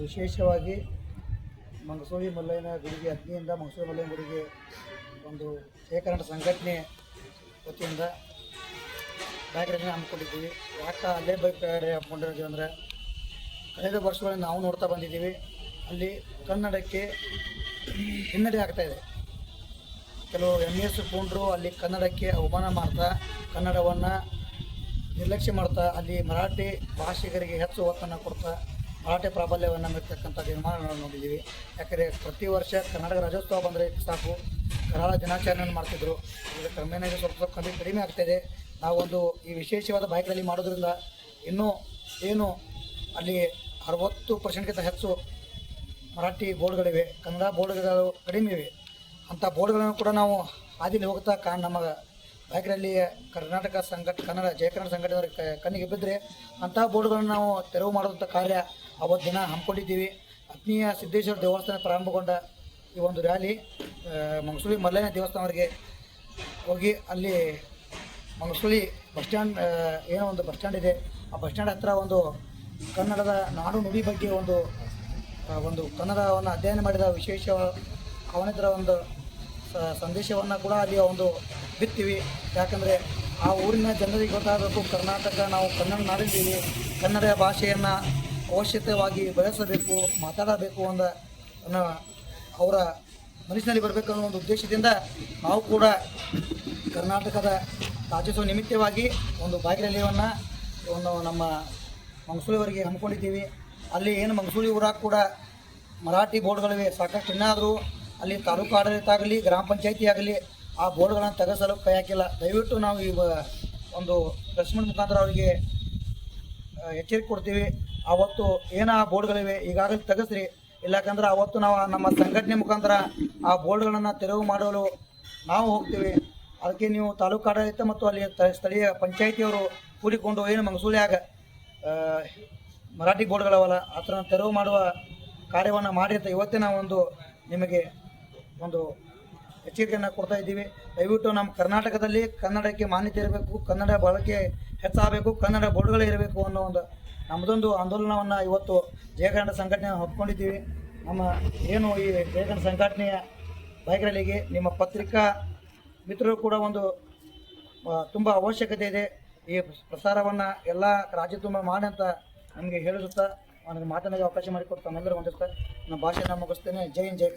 ವಿಶೇಷವಾಗಿ ಮಂಗಸೂರಿ ಮಲ್ಲಯ್ಯನ ಗುಡಿಗೆ ಅಗ್ನಿಯಿಂದ ಮಂಗಸೂರಿ ಮಲ್ಲಯ್ಯನ ಗುಡಿಗೆ ಒಂದು ಶೇಖರಣ ಸಂಘಟನೆ ವತಿಯಿಂದ ರ್ಯಾಲಿ ಹಮ್ಮಿಕೊಂಡಿದ್ದೀವಿ. ಯಾಕೆ ಅಲ್ಲೇ ಬೈಕ್ ರ್ಯಾಲಿ ಹಮ್ಮಿಕೊಂಡಿರೋದು ಅಂದರೆ, ಕಳೆದ ವರ್ಷಗಳಲ್ಲಿ ನಾವು ನೋಡ್ತಾ ಬಂದಿದ್ದೀವಿ. ಅಲ್ಲಿ ಕನ್ನಡಕ್ಕೆ ಹಿನ್ನಡೆ ಆಗ್ತಾಯಿದೆ ಕೆಲವು ಎಂ ಎಸ್ ಪೂಂಡ್ರು ಅಲ್ಲಿ ಕನ್ನಡಕ್ಕೆ ಅವಮಾನ ಮಾಡ್ತಾ, ಕನ್ನಡವನ್ನು ನಿರ್ಲಕ್ಷ್ಯ ಮಾಡ್ತಾ, ಅಲ್ಲಿ ಮರಾಠಿ ಭಾಷಿಗರಿಗೆ ಹೆಚ್ಚು ಒತ್ತನ್ನು ಕೊಡ್ತಾ ಮರಾಠಿ ಪ್ರಾಬಲ್ಯವನ್ನು ಮೆರ್ತಕ್ಕಂಥ ನಿರ್ಮಾಣಗಳನ್ನು ನಾವು ನೋಡಿದ್ದೀವಿ. ಯಾಕಂದರೆ ಪ್ರತಿ ವರ್ಷ ಕರ್ನಾಟಕ ರಾಜ್ಯೋತ್ಸವ ಬಂದರೆ ಸಾಕು. ಕರಾಳ ದಿನಾಚರಣೆಯನ್ನು ಮಾಡ್ತಿದ್ರು. ಈಗ ಕ್ರಮೇಣ ಸ್ವಲ್ಪ ಸ್ವಲ್ಪ ಕಮ್ಮಿ ಕಡಿಮೆ ಆಗ್ತಾಯಿದೆ ನಾವೊಂದು ಈ ವಿಶೇಷವಾದ ಬೈಕ್ ಮಾಡೋದ್ರಿಂದ ಇನ್ನೂ ಏನು ಅಲ್ಲಿ ಅರವತ್ತು ಪರ್ಸೆಂಟ್ಗಿಂತ ಹೆಚ್ಚು ಮರಾಠಿ ಬೋರ್ಡ್ಗಳಿವೆ. ಕನ್ನಡ ಬೋರ್ಡ್ಗಳು ಕಡಿಮೆ ಇವೆ. ಅಂಥ ಬೋರ್ಡ್ಗಳನ್ನು ಕೂಡ ನಾವು ಹಾದಿಲಿ ಹೋಗ್ತಾ ಕಾ ನಮ್ಮ ಬೈಕ್ರಲ್ಲಿ ಕರ್ನಾಟಕ ಸಂಘಟ ಕನ್ನಡ ಜಯ ಕನ್ನಡ ಸಂಘಟನೆಯವರ ಕಣ್ಣಿಗೆ ಬಿದ್ದರೆ ಅಂತಹ ಬೋರ್ಡ್ಗಳನ್ನು ನಾವು ತೆರವು ಮಾಡುವಂಥ ಕಾರ್ಯ ಅವತ್ತು ದಿನ ಹಮ್ಮಿಕೊಂಡಿದ್ದೀವಿ. ಆತ್ಮೀಯ ಸಿದ್ದೇಶ್ವರ ದೇವಸ್ಥಾನ ಪ್ರಾರಂಭಗೊಂಡ ಈ ಒಂದು ರ್ಯಾಲಿ ಮಂಗಸೂಳಿ ಮಲ್ಲಯ್ಯನ ದೇವಸ್ಥಾನವರಿಗೆ ಹೋಗಿ ಅಲ್ಲಿ ಮಂಗಸೂಳಿ ಬಸ್ ಸ್ಟ್ಯಾಂಡ್ ಏನೋ ಒಂದು ಬಸ್ ಸ್ಟ್ಯಾಂಡ್ ಇದೆ. ಆ ಬಸ್ ಸ್ಟ್ಯಾಂಡ್ ಹತ್ರ ಒಂದು ಕನ್ನಡದ ನಾಡು ನುಡಿ ಬಗ್ಗೆ ಒಂದು ಒಂದು ಕನ್ನಡವನ್ನು ಅಧ್ಯಯನ ಮಾಡಿದ ವಿಶೇಷ ಅವನಿತರ ಒಂದು ಸಂದೇಶವನ್ನು ಕೂಡ ಅಲ್ಲಿ ಒಂದು ಬಿತ್ತೀವಿ. ಯಾಕಂದರೆ ಆ ಊರಿನ ಜನರಿಗೆ ಗೊತ್ತಾಗಬೇಕು, ಕರ್ನಾಟಕ, ನಾವು ಕನ್ನಡ ನಾಡಿದ್ದೀವಿ ಕನ್ನಡ ಭಾಷೆಯನ್ನು ಅವಶ್ಯಕವಾಗಿ ಬೆಳೆಸಬೇಕು, ಮಾತಾಡಬೇಕು ಅಂದ ಅವರ ಮನಸ್ಸಿನಲ್ಲಿ ಬರಬೇಕು ಅನ್ನೋ ಒಂದು ಉದ್ದೇಶದಿಂದ ನಾವು ಕೂಡ ಕರ್ನಾಟಕದ ರಾಜ್ಯೋತ್ಸವ ನಿಮಿತ್ತವಾಗಿ ಒಂದು ಬೈಕ್ ರ್ಯಾಲಿಯನ್ನು ಒಂದು ನಮ್ಮ ಮಂಗಸೂಳಿವರೆಗೆ ಹಮ್ಮಿಕೊಂಡಿದ್ದೀವಿ. ಅಲ್ಲಿ ಏನು ಮಂಗಸೂಳಿ ಊರಾಗ ಕೂಡ ಮರಾಠಿ ಬೋರ್ಡ್ಗಳಿವೆ. ಸಾಕಷ್ಟು ಇನ್ನಾದರೂ ಅಲ್ಲಿ ತಾಲೂಕು ಆಡಳಿತ ಆಗಲಿ, ಗ್ರಾಮ ಪಂಚಾಯತಿ ಆಗಲಿ ಆ ಬೋರ್ಡ್ಗಳನ್ನು ತೆಗೆಸಲು ಕೈ ಹಾಕಿಲ್ಲ ದಯವಿಟ್ಟು ನಾವು ಈ ಒಂದು ಪ್ರೆಸ್ ಮುಖಾಂತರ ಅವರಿಗೆ ಎಚ್ಚರಿಕೆ ಕೊಡ್ತೀವಿ. ಅವತ್ತು ಏನ ಆ ಬೋರ್ಡ್ಗಳಿವೆ ಈಗಾಗಲೇ ತೆಗೆಸ್ರಿ. ಇಲ್ಲಕಂದ್ರೆ ಅವತ್ತು ನಾವು ನಮ್ಮ ಸಂಘಟನೆ ಮುಖಾಂತರ ಆ ಬೋರ್ಡ್ಗಳನ್ನು ತೆರವು ಮಾಡಲು ನಾವು ಹೋಗ್ತೀವಿ. ಅದಕ್ಕೆ ನೀವು ತಾಲೂಕು ಆಡಳಿತ ಮತ್ತು ಅಲ್ಲಿ ಸ್ಥಳೀಯ ಪಂಚಾಯಿತಿಯವರು ಕೂಡಿಕೊಂಡು ಏನು ಮಂಗಸೂಲಿಯಾಗ ಮರಾಠಿ ಬೋರ್ಡ್ಗಳವಲ್ಲ ಥರ ತೆರವು ಮಾಡುವ ಕಾರ್ಯವನ್ನು ಮಾಡಿ ಇವತ್ತಿನ ಒಂದು ನಿಮಗೆ ಒಂದು ಎಚ್ಚರಿಕೆಯನ್ನು ಕೊಡ್ತಾ ಇದ್ದೀವಿ. ದಯವಿಟ್ಟು ನಮ್ಮ ಕರ್ನಾಟಕದಲ್ಲಿ ಕನ್ನಡಕ್ಕೆ ಮಾನ್ಯತೆ ಇರಬೇಕು, ಕನ್ನಡ ಬಳಕೆ ಹೆಚ್ಚಾಗಬೇಕು, ಕನ್ನಡ ಬೋರ್ಡ್ಗಳೇ ಇರಬೇಕು ಅನ್ನೋ ಒಂದು ನಮ್ಮದೊಂದು ಆಂದೋಲನವನ್ನು ಇವತ್ತು ಜಯಕನ್ನಡ ಸಂಘಟನೆ ಹೊತ್ಕೊಂಡಿದ್ದೀವಿ. ನಮ್ಮ ಏನು ಈ ಜಯಕನ್ನಡ ಸಂಘಟನೆಯ ಬೈಕ್ ನಿಮ್ಮ ಪತ್ರಿಕಾ ಮಿತ್ರರು ಕೂಡ ಒಂದು ತುಂಬ ಅವಶ್ಯಕತೆ ಇದೆ. ಈ ಪ್ರಸಾರವನ್ನು ಎಲ್ಲ ರಾಜ್ಯ ತುಂಬ ಮಾಡಿ ಅಂತ ನಮಗೆ ಹೇಳಿಸುತ್ತಾ ನನಗೆ ಮಾತನಾಡಿ ಅವಕಾಶ ಮಾಡಿಕೊಡ್ತಾ ನಮ್ಮೆಲ್ಲರೂ ಹೊಂದಿರ್ತಾ ನನ್ನ ಭಾಷೆನ ಮುಗಿಸ್ತೇನೆ. ಜೈ ಹಿಂದ್, ಜೈ